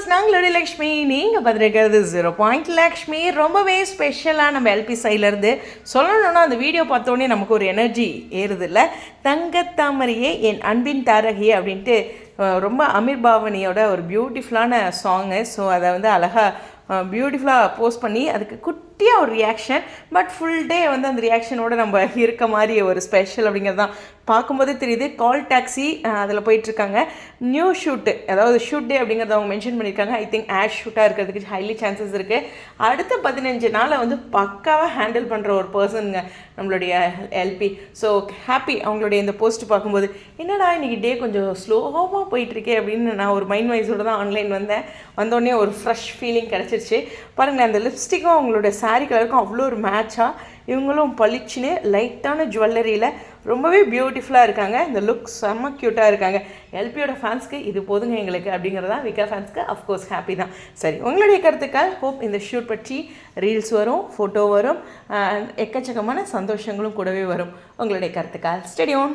Viewers நாங்களோட Lakshmi நீங்கள் பார்த்துருக்கிறது zero point Lakshmi ரொம்பவே ஸ்பெஷலாக நம்ம எல்பி சைலேருந்து சொல்லணும்னா அந்த வீடியோ பார்த்தோன்னே நமக்கு ஒரு எனர்ஜி ஏறுது இல்லை? தங்கத்தாமரையே என் அன்பின் தாரகையே அப்படின்ட்டு ரொம்ப அமீர் பாவனியோட ஒரு பியூட்டிஃபுல்லான சாங்கு ஸோ அதை வந்து அழகாக பியூட்டிஃபுல்லாக போஸ்ட் பண்ணி அதுக்கு குட் குட்டியாக ஒரு ரியாக்ஷன் பட் ஃபுல் டே வந்து அந்த ரியாக்ஷனோட நம்ம இருக்க மாதிரி ஒரு ஸ்பெஷல் அப்படிங்கிறது தான். பார்க்கும்போதே தெரியுது கால் டாக்ஸி அதில் போயிட்டுருக்காங்க. நியூ ஷூட்டு அதாவது ஷூட் டே அப்படிங்கிறத அவங்க மென்ஷன் பண்ணியிருக்காங்க. ஐ திங்க் ஆஷ் ஷூட்டாக இருக்கிறதுக்கு ஹைலி சான்சஸ் இருக்குது அடுத்த பதினஞ்சு நாளை வந்து பக்காவாக ஹேண்டில் பண்ணுற ஒரு பர்சனுங்க நம்மளுடைய எல்பி ஸோ ஹாப்பி அவங்களுடைய இந்த போஸ்ட் பார்க்கும்போது என்னடா இன்னைக்கு டே கொஞ்சம் ஸ்லோவாக போயிட்டுருக்கே அப்படின்னு நான் ஒரு மைண்ட் வைஸோடு தான் ஆன்லைன் வந்தேன். வந்தோடனே ஒரு ஃப்ரெஷ் ஃபீலிங் கிடச்சிருச்சு. பாருங்கள் அந்த லிப்ஸ்டிக்கும் அவங்களோட saree கலருக்கும் அவ்வளோ ஒரு மேட்சாக இவங்களும் பளிச்சுன்னு லைட்டான ஜுவல்லரியில் ரொம்பவே பியூட்டிஃபுல்லாக இருக்காங்க. இந்த லுக் செம்ம க்யூட்டாக இருக்காங்க. எல்பியோட ஃபேன்ஸ்க்கு இது போதுங்க எங்களுக்கு அப்படிங்கிறதா விகா ஃபேன்ஸ்க்கு அஃப்கோர்ஸ் ஹாப்பி தான். சரி உங்களுடைய கருத்துக்கள். ஹோப் இந்த ஷூட் பற்றி ரீல்ஸ் வரும் ஃபோட்டோ வரும் எக்கச்சக்கமான சந்தோஷங்களும் கூடவே வரும். உங்களுடைய கருத்துக்கள். ஸ்டெடியோன்